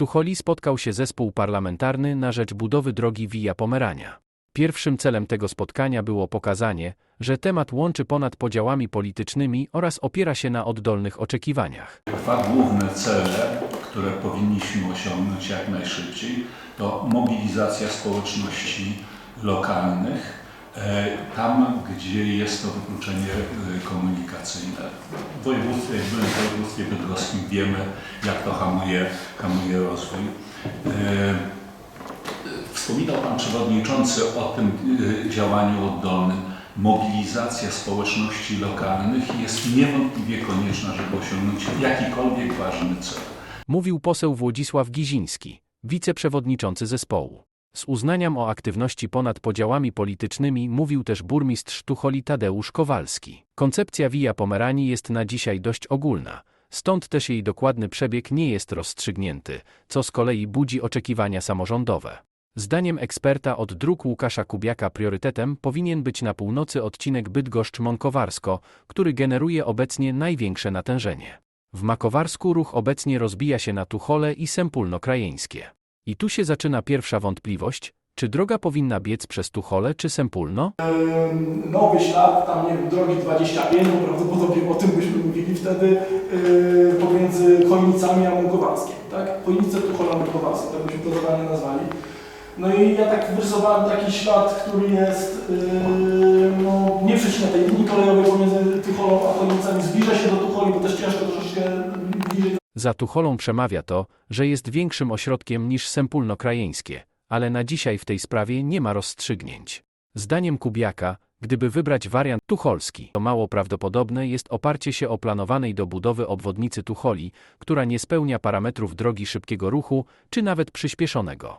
Tucholi spotkał się zespół parlamentarny na rzecz budowy drogi Via Pomerania. Pierwszym celem tego spotkania było pokazanie, że temat łączy ponad podziałami politycznymi oraz opiera się na oddolnych oczekiwaniach. Dwa główne cele, które powinniśmy osiągnąć jak najszybciej, to mobilizacja społeczności lokalnych, tam gdzie jest to wykluczenie e, komunikacyjne. W województwie, w województwie bydgoskim, wiemy jak to hamuje, hamuje rozwój. E, Wspominał Pan Przewodniczący o tym e, działaniu oddolnym. Mobilizacja społeczności lokalnych jest niewątpliwie konieczna, żeby osiągnąć jakikolwiek ważny cel. Mówił poseł Włodzisław Giziński, wiceprzewodniczący zespołu. Z uznaniem o aktywności ponad podziałami politycznymi mówił też burmistrz Tucholi Tadeusz Kowalski. Koncepcja Via Pomeranii jest na dzisiaj dość ogólna, stąd też jej dokładny przebieg nie jest rozstrzygnięty, co z kolei budzi oczekiwania samorządowe. Zdaniem eksperta od dróg Łukasza Kubiaka priorytetem powinien być na północy odcinek Bydgoszcz-Monkowarsko, który generuje obecnie największe natężenie. W Makowarsku ruch obecnie rozbija się na Tuchole i Sempólno-Krajeńskie. I tu się zaczyna pierwsza wątpliwość, czy droga powinna biec przez Tuchole czy Sempólno? nowy ślad, tam nie wiem, drogi 25, bo prawdopodobnie o tym byśmy mówili wtedy, yy, pomiędzy Chojnicami a Mąkowarskiem, tak? Chojnice Tuchola Mąkowarskie, tak byśmy to zadanie nazwali. No i ja tak wyrysowałem taki ślad, który jest, yy, no, nie tej linii kolejowej pomiędzy Za Tucholą przemawia to, że jest większym ośrodkiem niż Sempólno-Krajeńskie, ale na dzisiaj w tej sprawie nie ma rozstrzygnięć. Zdaniem Kubiaka, gdyby wybrać wariant tucholski, to mało prawdopodobne jest oparcie się o planowanej do budowy obwodnicy Tucholi, która nie spełnia parametrów drogi szybkiego ruchu, czy nawet przyspieszonego.